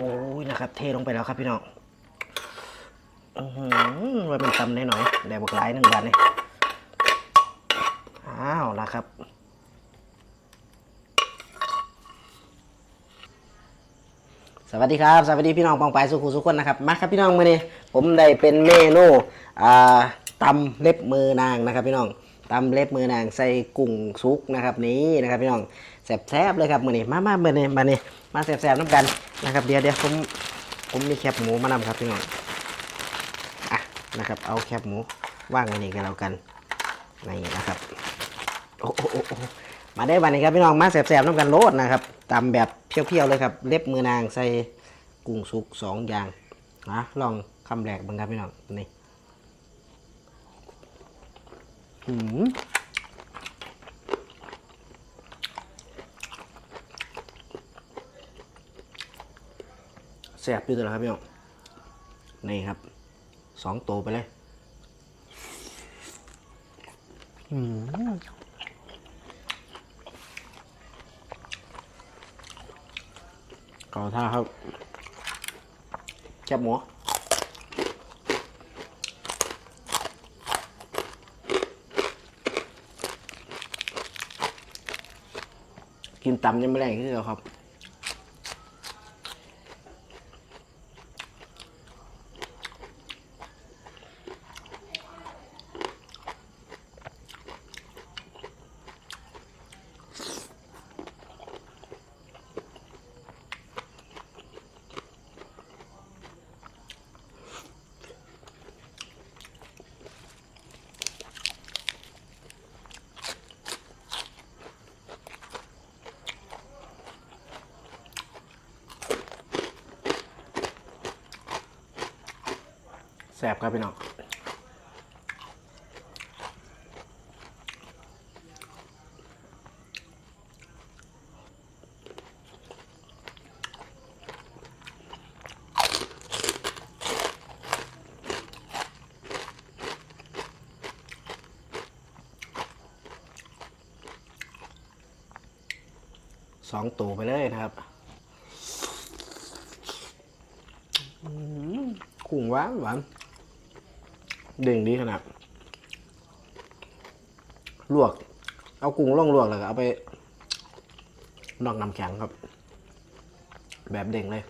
โอ้ยนะครับ เทลงไปแล้วครับพี่น้องอือหือไว้เป็นตำน้อยๆแดดบกหลายหนึ่งวันนี่อ้าวนะครับสวัสดีครับสวัสดีพี่น้องปองปสุขุสุขคนนะครับมาครับพี่น้องมื่อนี้ผมได้เป็นเมนูตำเล็บมือนางนะครับพี่น้อง ตำเล็บมือนางใส่กุ้งซุกนะครับนี่นะครับพี่น้องแซ่บๆเลยครับมือนี้มามามือนี้มานี่มาแซ่บๆน้ำกันนะครับเดี๋ยวเดี๋ยวผมผมมีแคบหมูมานำครับพี่น้องอะนะครับเอาแคบหมูว่างไว้นี่กันแล้วกันนี่นะครับโอ้โอ้โอ้โอ้มาได้วันนี้ครับพี่น้องมาแสบๆน้ำกันโลดนะครับตำแบบเพี้ยวๆเลยครับ เล็บมือนางใส่กุ้งสุกสองอย่างนะลองคำแรกบ้างครับพี่น้องนี่ หืมแสบอยู่ตัวแล้วครับพี่น้องนี่ครับสองโตไปเลยหืมก่อท่าครับแคบหมู กินตำยังไม่แรงที่เดียครับ แสบครับพี่น้องสองตัวไปเลยนะครับอืมกุ้งหวานหวาน เด้งดีขนาด ลวก เอากุ้งล่องลวกแล้วก็เอาไปนอกน้ำแข็งครับ แบบเด้งเลย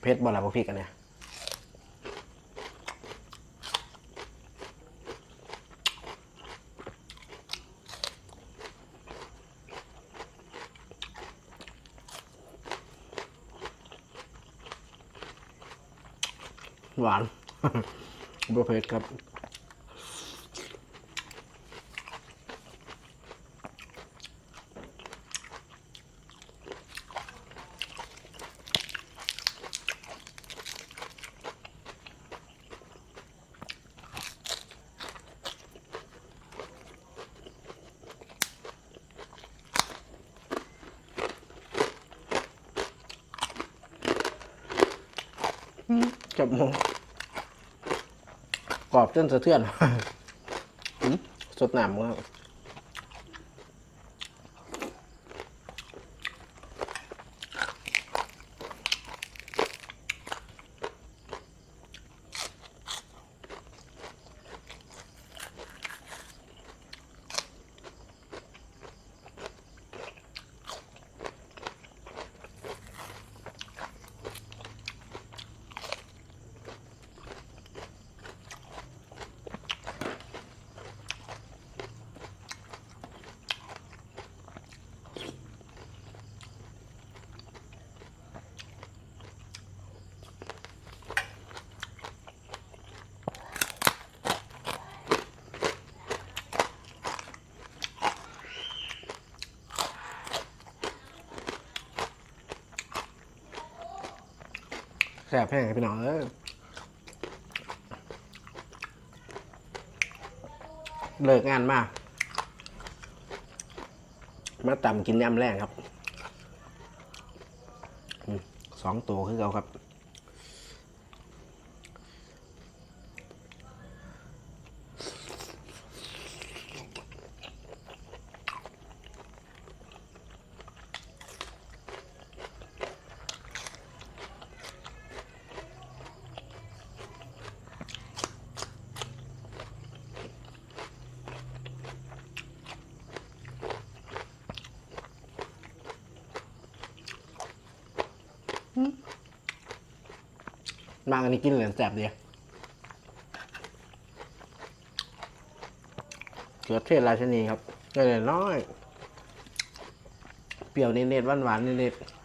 เพชรบอลลาบพริกกันเนี่ย หวานบะเพ็ดครับ จับหมูกรอบจนสะเทือนสดหนามครับ ซ่บแห้งครับพี่น้องเอ้ยเลิกงานมากมาต่ำกินยำแรงครับ สองตัวคือเราครับ มาอันนี้กินเหลือแสบดีเกือเทศราชนีครับก็เลยน้อย เปรี้ยวนิดๆหวานหวานๆนิดๆ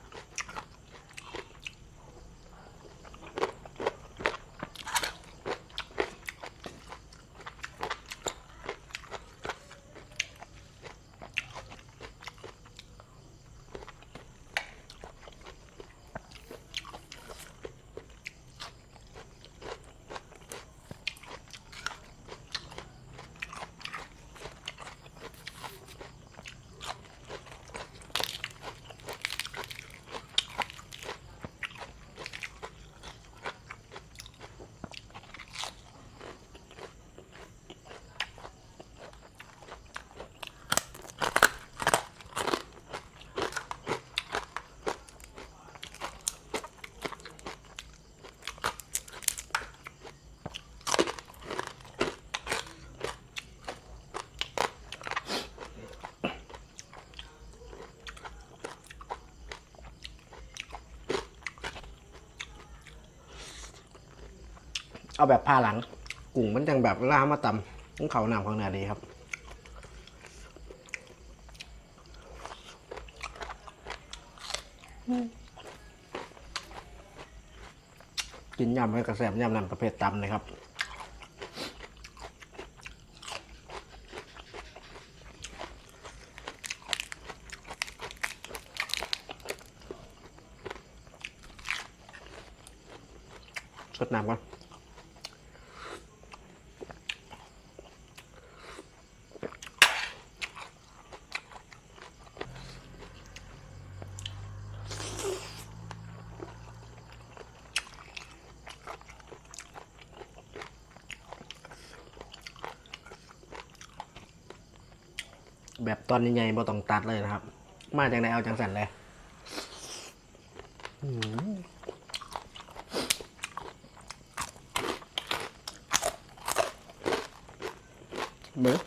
เอาแบบพาหลังกุ้งมันจังแบบล่ามาตำต้องเขาหนามของหนาดีครับกินยำให้กระแสบยำนำประเภทตำเลยครับสดน้ำก่อน แบบตอนใหญ่ๆบ่ต้องตัดเลยนะครับ มาจากไหนเอาจังสันเลยอืมเบิ้ง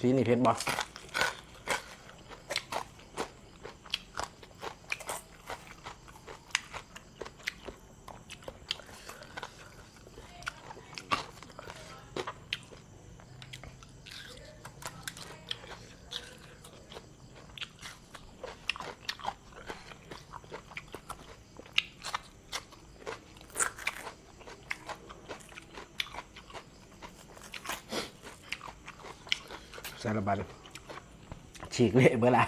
สีนี่เพชรบอส สารบัญฉีกเละเบอร์ละ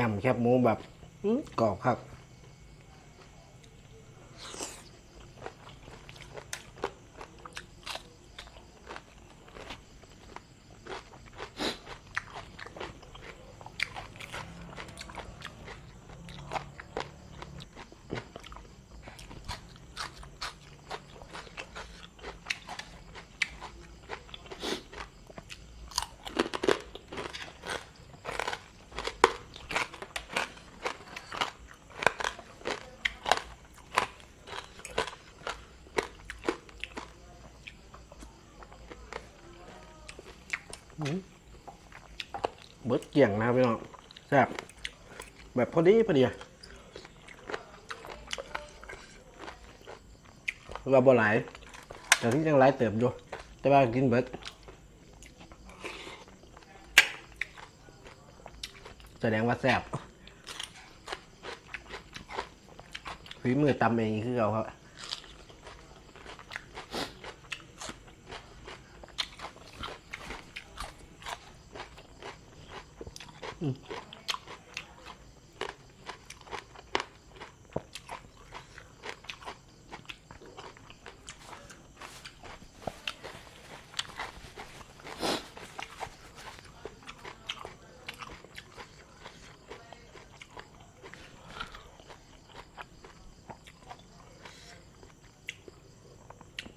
ยำแคบหมูแบบอื้อกรอบครับ เบิดเกี่ยงนะพี่น้องแซ่บแบบพอดีพอดีว่าบ่หลายแต่ที่ยังหลายเติบอยู่แต่ว่ากินเบิดแสดงว่าแซ่บฝีมือตำเองคือเราครับ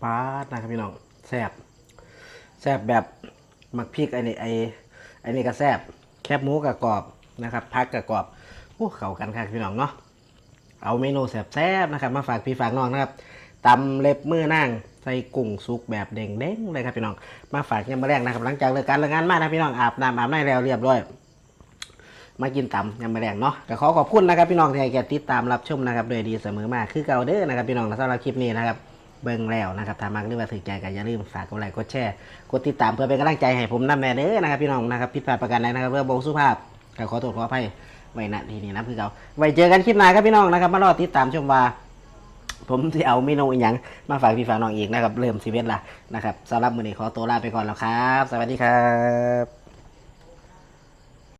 ปาดนะครับพี่น้องแซ่บแซ่บแบบหมักพริกไอ้นี่ไอ้ไอ้นี่ก็แซ่บแคบหมูกับกรอบนะครับพักกับกรอบโอ้เข้ากันครับพี่น้องเนาะเอาเมนูแซ่บๆนะครับ มาฝากพี่ฝากน้องนะครับตำเล็บมือนางใส่กุ้งสุกแบบเด้งๆเลยครับพี่น้อง มาฝากยามมาแรกนะครับ หลังจากเลิกการเลิกงานมานะพี่น้องอาบน้ำอาบน้ำแล้วเรียบร้อย มากินตำยำมะแรงเนาะก็ขอขอบคุณนะครับพี่น้องที่ให้แกติดตามรับชมนะครับโดยดีเสมอมาคือเก่าเด้อนะครับพี่น้องสำหรับคลิปนี้นะครับ เบิ่งแล้วนะครับถ้ามักหรือว่าถือใจก็อย่าลืมฝากกดไลค์กดแชร์กดติดตามเพื่อเป็นกำลังใจให้ผมนำแน่เด้อนะครับพี่น้องนะครับผิดพลาดประการใดนะครับเพื่อบงสุภาพก็ขอโทษขออภัยไว้ณที่นี้นะคือเก่าไว้เจอกันคลิปหน้าครับพี่น้องนะครับมารอติดตามชมว่าผมที่เอาเมนูอีกอย่างมาฝากพี่ฝากน้องอีกนะครับเริ่มชีวิตละนะครับสำหรับมื้อนี้ขอตัวลาไปก่อนแล้วครับ สวัสดีครับ